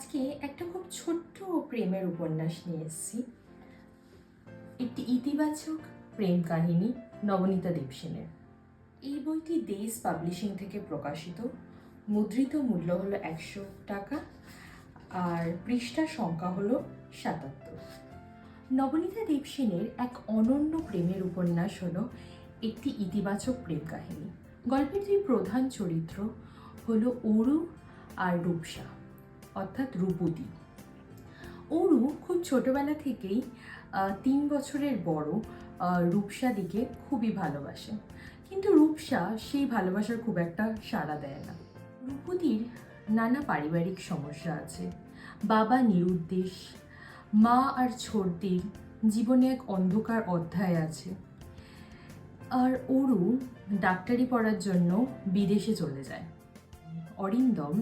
আজকে একটা খুব ছোট্ট প্রেমের উপন্যাস নিয়ে এসেছি। একটি ইতিবাচক প্রেম কাহিনী নবনীতা দেবসেনের। এই বইটি দেশ পাবলিশিং থেকে প্রকাশিত। মুদ্রিত মূল্য হলো একশো টাকা আর পৃষ্ঠার সংখ্যা হলো সাতাত্তর। নবনীতা দেবসেনের এক অনন্য প্রেমের উপন্যাস হলো একটি ইতিবাচক প্রেম কাহিনী। গল্পের দুই প্রধান চরিত্র হলো অরু আর রূপসা। অর্থাৎ রূপতী অরু খুব ছোটবেলা থেকেই তিন বছরের বড় আহ, রূপসাদিকে খুবই ভালোবাসে। কিন্তু রূপসা সেই ভালোবাসার খুব একটা সাড়া দেয় না। রূপতির নানা পারিবারিক সমস্যা আছে। বাবা নিরুদ্দেশ মা আর ছোটদির জীবনে এক অন্ধকার অধ্যায় আছে। আর অরু ডাক্তারি পড়ার জন্য বিদেশে চলে যায়। অরিন্দম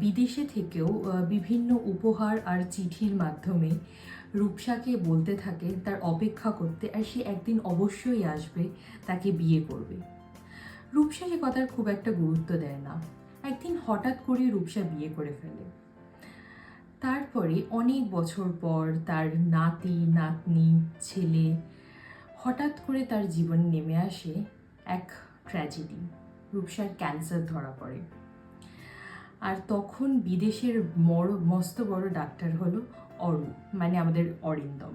বিদেশে থেকেও বিভিন্ন উপহার আর চিঠির মাধ্যমে রূপসাকে বলতে থাকে, তার অপেক্ষা করতে, আর সে একদিন অবশ্যই আসবে, তাকে বিয়ে করবে। রূপসা সে কথার খুব একটা গুরুত্ব দেয় না। একদিন হঠাৎ করে রূপসা বিয়ে করে ফেলে। তারপরে অনেক বছর পর তার নাতি, নাতনি, ছেলে হঠাৎ করে তার জীবনে নেমে আসে এক ট্র্যাজেডি রূপসার ক্যান্সার ধরা পড়ে। আর তখন বিদেশের বড়, মস্ত বড় ডাক্তার হলো অরু মানে আমাদের অরিন্দম।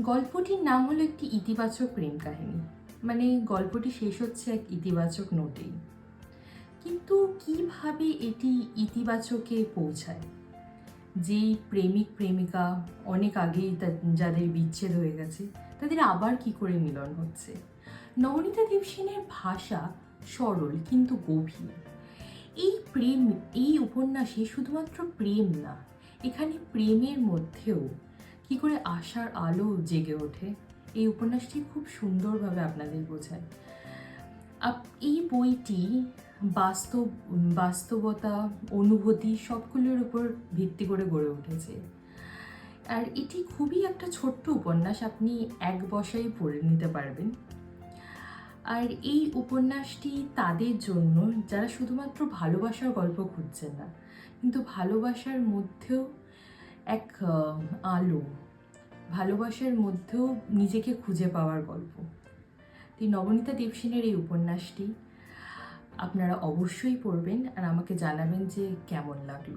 গল্পটির নাম হলো একটি ইতিবাচক প্রেম কাহিনী। মানে গল্পটি শেষ হচ্ছে এক ইতিবাচক নোটেই। কিন্তু কীভাবে এটি ইতিবাচকে পৌঁছায়? যেই প্রেমিক, প্রেমিকা অনেক আগেই যাদের বিচ্ছেদ হয়ে গেছে, তাদের আবার কি করে মিলন হচ্ছে? নবনীতা দেবসেনের ভাষা সরল কিন্তু গভীর। এই প্রেম, এই উপন্যাসে শুধুমাত্র প্রেম না, এখানে প্রেমের মধ্যেও কি করে আশার আলো জেগে ওঠে, এই উপন্যাসটি খুব সুন্দরভাবে আপনাদের বোঝায়। এই বইটি বাস্তব, বাস্তবতা, অনুভূতি সবগুলোর উপর ভিত্তি করে গড়ে উঠেছে। আর এটি খুবই একটা ছোট্ট উপন্যাস, আপনি এক বসায় পড়ে নিতে পারবেন। আর এই উপন্যাসটি তাদের জন্য যারা শুধুমাত্র ভালোবাসার গল্প খুঁজছেন না, কিন্তু ভালোবাসার মধ্যেও এক আলো, ভালোবাসার মধ্যেও নিজেকে খুঁজে পাওয়ার গল্প। তো এই নবনীতা দেবসেনের এই উপন্যাসটি আপনারা অবশ্যই পড়বেন আর আমাকে জানাবেন যে কেমন লাগল।